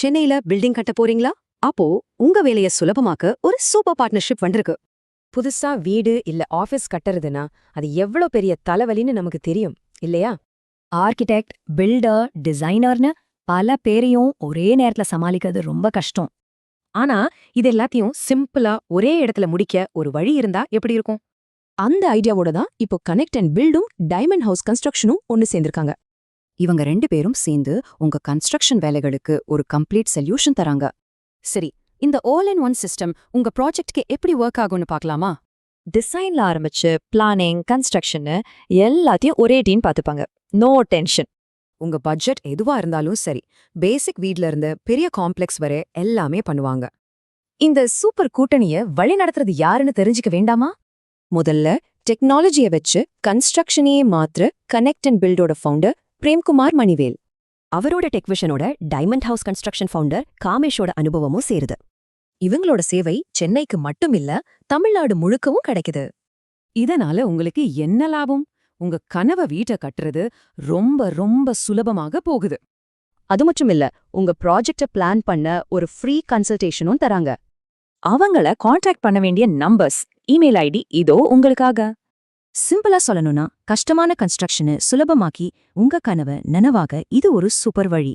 சென்னையில பில்டிங் கட்ட போறீங்களா? அப்போ உங்க வேலைய சுலபமாக்க ஒரு சூப்பர் பார்ட்னர்ஷிப் வந்திருக்கு. புதுசா வீடு இல்ல ஆபீஸ் கட்டுறதுனா அது எவ்ளோ பெரிய தலைவலின்னு நமக்கு தெரியும் இல்லையா? ஆர்கிடெக்ட் பில்டர் டிசைனர்னு பல பேரையும் ஒரே நேரத்துல சமாளிக்கிறது ரொம்ப கஷ்டம். ஆனா இது எல்லாத்தையும் சிம்பிளா ஒரே இடத்துல முடிக்க ஒரு வழி இருந்தா எப்படி இருக்கும்? அந்த ஐடியாவோட தான் இப்போ கனெக்ட் அண்ட் பில்டும் டைமண்ட் ஹவுஸ் கன்ஸ்ட்ரக்ஷனும் ஒன்னு சேர்ந்திருக்காங்க. இவங்க ரெண்டு பேரும் சேர்ந்து உங்க கன்ஸ்ட்ரக்ஷன் வேலைகளுக்கு ஒரு கம்ப்ளீட் சொல்யூஷன் தராங்க. சரி இந்த ஆல் இன் ஒன் சிஸ்டம் உங்க ப்ராஜெக்ட்க்கு எப்படி ஒர்க் ஆகும்னு பார்க்கலாமா? டிசைன்ல ஆரம்பிச்சு பிளானிங் கன்ஸ்ட்ரக்ஷன்னு எல்லாத்தையும் ஒரே டீம் பாத்துப்பாங்க நோ டென்ஷன் உங்க பட்ஜெட் எதுவா இருந்தாலும் சரி பேசிக் வீட்ல இருந்து பெரிய காம்ப்ளெக்ஸ் வரை எல்லாமே பண்ணுவாங்க. இந்த சூப்பர் கூட்டணிய வழி நடத்துறது யாருன்னு தெரிஞ்சுக்க வேண்டாமா? முதல்ல டெக்னாலஜிய வச்சு கன்ஸ்ட்ரக்ஷனையே மாத்திர கனெக்ட் அண்ட் பில்டோட ஃபவுண்டர் பிரேம்குமார் மணிவேல். அவரோட டெக்விஷனோட டைமண்ட் ஹவுஸ் கன்ஸ்ட்ரக்ஷன் ஃபவுண்டர் காமேஷோட அனுபவமும் சேருது. இவங்களோட சேவை சென்னைக்கு மட்டும் இல்ல தமிழ்நாடு முழுக்கவும் கிடைக்குது. இதனால உங்களுக்கு என்ன லாபம்? உங்க கனவ வீட்டை கட்டுறது ரொம்ப ரொம்ப சுலபமாக போகுது. அது மட்டும் இல்ல உங்க ப்ராஜெக்ட பிளான் பண்ண ஒரு ஃப்ரீ கன்சல்டேஷனும் தராங்க. அவங்கள காண்டாக்ட் பண்ண வேண்டிய நம்பர்ஸ் இமெயில் ஐடி இதோ உங்களுக்காக. சிம்பிளா சொல்லணும்னா கஷ்டமான கன்ஸ்ட்ரக்ஷனை சுலபமாக்கி உங்க கனவை நனவாக இது ஒரு சூப்பர் வழி.